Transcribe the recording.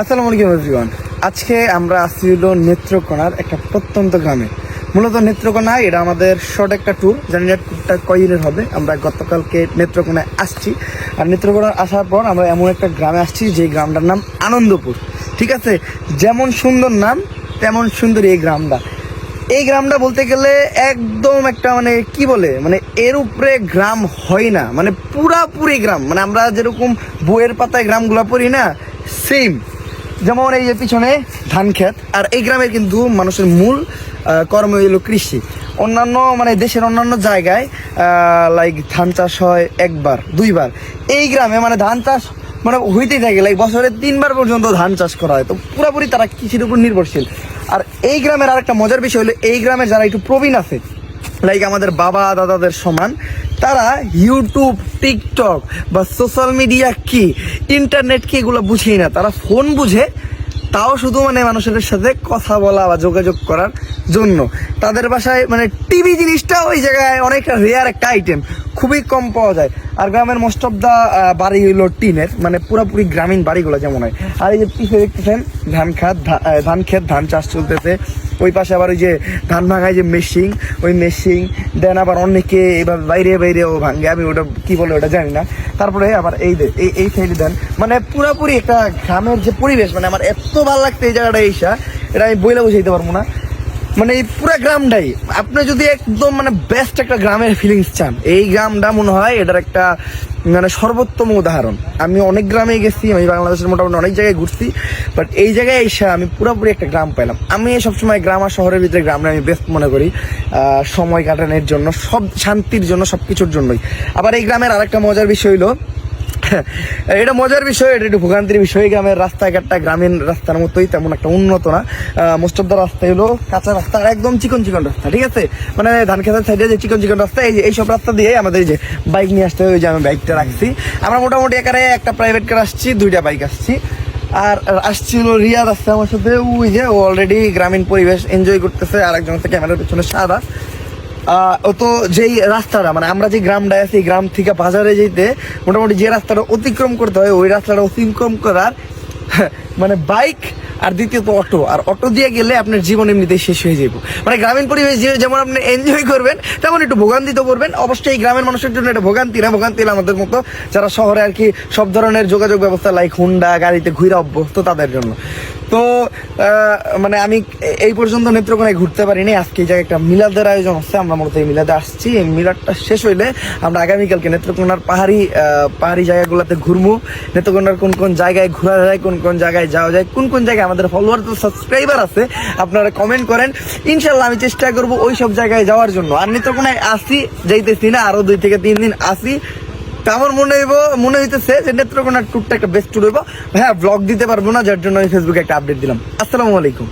আসসালামু আলাইকুম এভরিওয়ান। আজকে আমরা আসছি হলো নেত্রকোনার একটা প্রত্যন্ত গ্রামে। মূলত নেত্রকোনা, এটা আমাদের শর্ট একটা ট্যুর জানি না ট্যুরটা কয় দিনের হবে, আমরা গতকালকে নেত্রকোনায় আসছি। আর নেত্রকোনায় আসার পর আমরা এমন একটা গ্রামে আসছি যে গ্রামটার নাম আনন্দপুর। ঠিক আছে? যেমন সুন্দর নাম, তেমন সুন্দর এই গ্রামটা। এই গ্রামটা বলতে গেলে একদম একটা মানে কি বলে মানে এর উপরে গ্রাম হয় না। মানে পুরাপুরি গ্রাম। মানে আমরা যেরকম বইয়ের পাতায় গ্রামগুলো পড়ি না সেম যেমন এই যে পিছনে ধান ক্ষেত, আর এই গ্রামের কিন্তু মানুষের মূল কর্ম হলো কৃষি। অন্যান্য মানে দেশের অন্যান্য জায়গায় লাইক ধান চাষ হয় একবার, দুইবার। এই গ্রামে মানে ধান চাষ মানে হইতেই থাকে লাইক বছরে তিনবার পর্যন্ত ধান চাষ করা হয়। তো পুরোপুরি তারা কৃষির উপর নির্ভরশীল। আর এই গ্রামের আরেকটা মজার বিষয় হলো, এই গ্রামের যারা একটু প্রবীণ আছে লাইক আমাদের বাবা, দাদাদের সমান। তারা ইউটিউব টিকটক বা সোশ্যাল মিডিয়া কি ইন্টারনেট কি এগুলো বুঝেই না। তারা ফোন বুঝে, তাও শুধু মানে মানুষের সাথে কথা বলা বা যোগাযোগ করার জন্য। তাদের বাসায় মানে টিভি জিনিসটা ওই জায়গায় অনেকটা রেয়ার একটা আইটেম খুবই কম পাওয়া যায়। আর গ্রামের মোস্ট অফ দা বাড়ি হইল টিনের মানে পুরোপুরি গ্রামীণ বাড়িগুলো যেমন হয়। আর এই যে পিছিয়ে দেখতেছেন, ধান খাত, ধান ক্ষেত ধান চাষ চলতেছে। ওই পাশে আবার ওই যে ধান ভাঙায় যে মেশিন ওই মেশিন দেন আবার অনেকে এবার বাইরে, বাইরেও ভাঙে। আমি ওটা কি বলে ওটা জানি না। তারপরে আবার এই এই এই সাইডে দেন। মানে পুরাপুরি একটা গ্রামের যে পরিবেশ মানে আমার এত ভালো লাগতো এই জায়গাটা এইসা এটা আমি বইলে বুঝাইতে পারব না। মানে এই পুরো গ্রামটাই। আপনি যদি একদম মানে বেস্ট একটা গ্রামের ফিলিংস চান, এই গ্রামটা মনে হয় এটার একটা মানে সর্বোত্তম উদাহরণ। আমি অনেক গ্রামে গেছি, আমি বাংলাদেশের মোটামুটি অনেক জায়গায় ঘুরছি বাট এই জায়গায় এসে আমি পুরোপুরি একটা গ্রাম পেলাম আমি সবসময় গ্রাম আর শহরের ভিতরে গ্রামটা আমি বেস্ট মনে করি। সময় কাটানোর জন্য, সব শান্তির জন্য সব কিছুর জন্যই। আবার এই গ্রামের আরেকটা মজার বিষয় হলো এটা মজার বিষয়, এটা একটু ভোগান্তির বিষয়। গ্রামের রাস্তাঘাটটা গ্রামীণ রাস্তার মতোই, তেমন একটা উন্নত না। মোস্ট অফ দ্য রাস্তা হলো কাঁচা রাস্তা একদম চিকন চিকন রাস্তা, ঠিক আছে? মানে ধান খেতের সাইডে যে চিকন চিকন রাস্তা, এই যে, এইসব রাস্তা দিয়ে আমাদের যে বাইক নিয়ে আসতে হবে ওই যে আমি বাইকটা রাখছি। আমরা মোটামুটি একারে একটা প্রাইভেট কার আসছি, দুইটা বাইক আসছি। আর আসছিল রিয়াদ আসছে আমার সাথে, ওই যে অলরেডি গ্রামীণ পরিবেশ এনজয় করতেছে আর একজন ক্যামেরার পেছনে সাদা। তো যেই রাস্তাটা মানে আমরা যে গ্রামটায় আছি, গ্রাম থেকে বাজারে যেতে, মোটামুটি যে রাস্তাটা অতিক্রম করতে হয়, ওই রাস্তাটা অতিক্রম করার মানে বাইক আর দ্বিতীয়ত অটো। আর অটো দিয়ে গেলে আপনার জীবন এমনিতেই শেষ হয়ে যাবে মানে গ্রামীণ পরিবেশ যেমন আপনি এনজয় করবেন, তেমন একটু ভোগান্তি তো করবেন অবশ্যই এই গ্রামের মানুষের জন্য এটা ভোগান্তি না, ভোগান্তি আমাদের মতো যারা শহরে আর কি সব ধরনের যোগাযোগ ব্যবস্থা লাইক হুন্ডা গাড়িতে ঘুরে অভ্যস্ত, তাদের জন্য। তো মানে আমি এই পর্যন্ত নেত্রকোনায় ঘুরতে পারিনি। আজকে এই জায়গায় একটা মিলাদের আয়োজন হচ্ছে। আমরা মূলত এই মিলাদে আসছি। এই মিলাদটা শেষ হইলে আমরা আগামীকালকে নেত্রকোনার পাহাড়ি পাহাড়ি জায়গাগুলোতে ঘুরবো নেত্রকোনার কোন কোন জায়গায় ঘোরা যায়, কোন কোন জায়গায় যাওয়া যায়, কোন কোন জায়গায় আমাদের ফলোয়ার তো সাবস্ক্রাইবার আছে, আপনারা কমেন্ট করেন। ইনশাল্লাহ আমি চেষ্টা করব ওই সব জায়গায় যাওয়ার জন্য। আর নেত্রকোনায় আসি, যাইতেছি না আরও দুই থেকে তিন দিন আসি। তা আমার মনে হইব, মনে হইতেছে যে নেত্রকোনার ট্যুরটা একটা বেস্ট ট্যুর হইব। হ্যাঁ ব্লগ দিতে পারব না, যার জন্য আমি ফেসবুকে একটা আপডেট দিলাম। আসসালামু আলাইকুম।